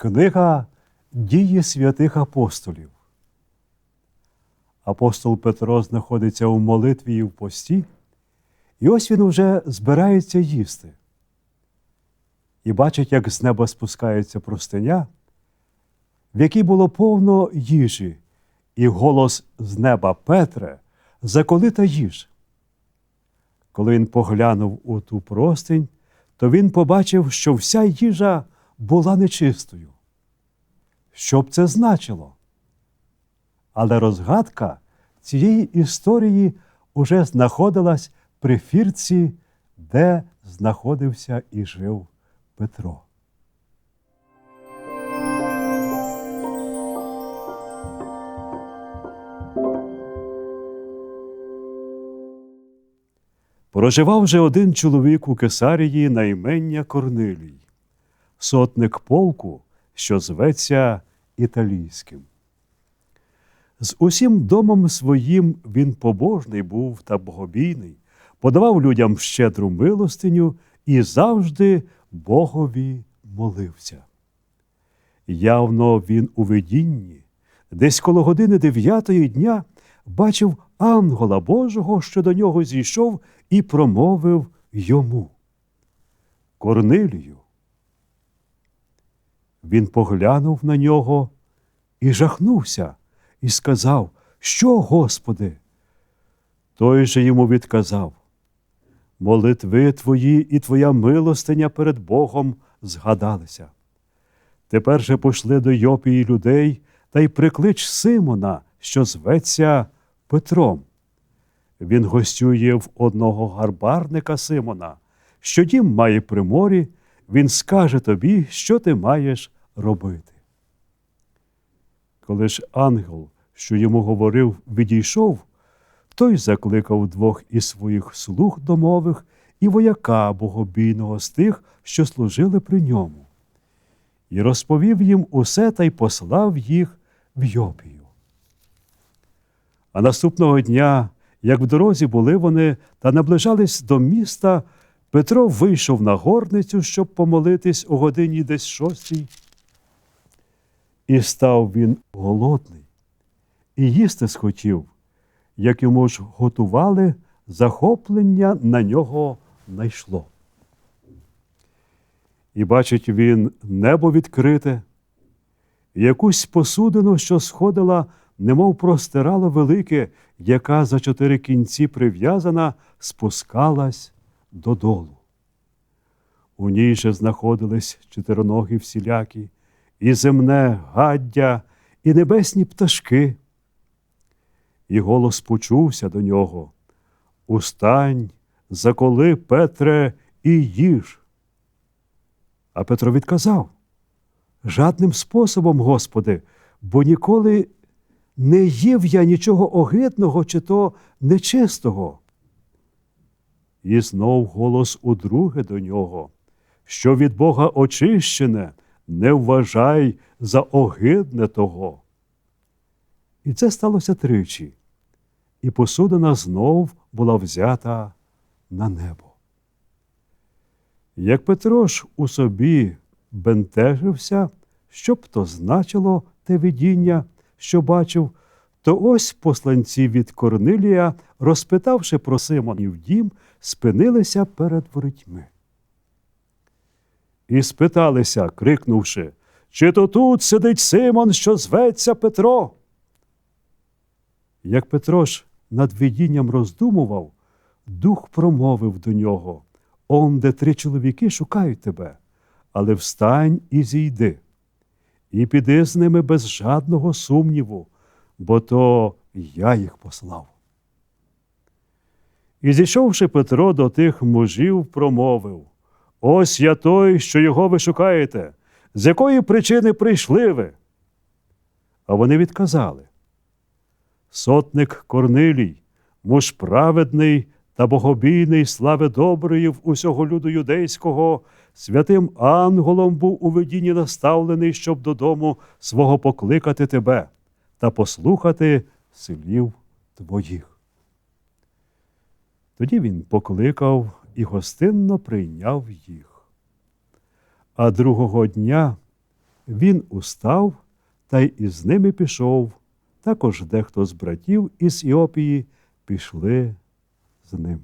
Книга Дії святих апостолів. Апостол Петро знаходиться у молитві і в пості, і ось він уже збирається їсти. І бачить, як з неба спускається простиня, в якій було повно їжі, і голос з неба Петре заколита їж. Коли він поглянув у ту простинь, то він побачив, що вся їжа була нечистою. Що б це значило? Але розгадка цієї історії уже знаходилась при фірці, де знаходився і жив Петро. Проживав же один чоловік у Кесарії на імення Корнилій, сотник полку, що зветься італійським. З усім домом своїм він побожний був та богобійний, подавав людям щедру милостиню і завжди Богові молився. Явно він у видінні, десь коло години дев'ятої дня бачив ангела Божого, що до нього зійшов і промовив йому. Корнилію. Він поглянув на нього і жахнувся, і сказав, Що, Господи? Той же йому відказав, Молитви твої і твоя милостиня перед Богом згадалися. Тепер же пошли до Йопії людей та й приклич Симона, що зветься Петром. Він гостює в одного гарбарника Симона, що дім має при морі, він скаже тобі, що ти маєш робити. Коли ж ангел, що йому говорив, відійшов, той закликав двох із своїх слуг домових і вояка богобійного з тих, що служили при ньому, і розповів їм усе та й послав їх в Йопію. А наступного дня, як в дорозі були вони та наближались до міста, Петро вийшов на горницю, щоб помолитись у годині десь шостій. І став він голодний, і їсти схотів, як йому ж готували, захоплення на нього найшло. І бачить він небо відкрите, якусь посудину, що сходила, немов простирало велике, яка за чотири кінці прив'язана, спускалась додолу. У ній же знаходились чотириногі всілякі, і земне гаддя, і небесні пташки. І голос почувся до нього Устань, заколи, Петре, і їж. А Петро відказав Жадним способом, Господи, бо ніколи не їв я нічого огидного чи то нечистого. І знов голос удруге до нього, що від Бога очищене, не вважай за огидне того. І це сталося тричі, і посудина знов була взята на небо. Як Петро ж у собі бентежився, що б то значило те видіння, що бачив, то ось посланці від Корнилія, розпитавши про Симонів дім, спинилися перед воротьми. І спиталися, крикнувши, чи то тут сидить Симон, що зветься Петро? Як Петро ж над видінням роздумував, дух промовив до нього Он, де три чоловіки шукають тебе, але встань і зійди, і піди з ними без жадного сумніву, бо то я їх послав. І зійшовши Петро до тих мужів, промовив Ось я той, що його ви шукаєте, з якої причини прийшли ви? А вони відказали. Сотник Корнилій, муж праведний та богобійний, слави доброї в усього люду юдейського, святим ангелом був у видінні наставлений, щоб додому свого покликати тебе та послухати слів твоїх. Тоді він покликав і гостинно прийняв їх. А другого дня Він устав та й із ними пішов. Також дехто з братів із Іопії пішли з ним.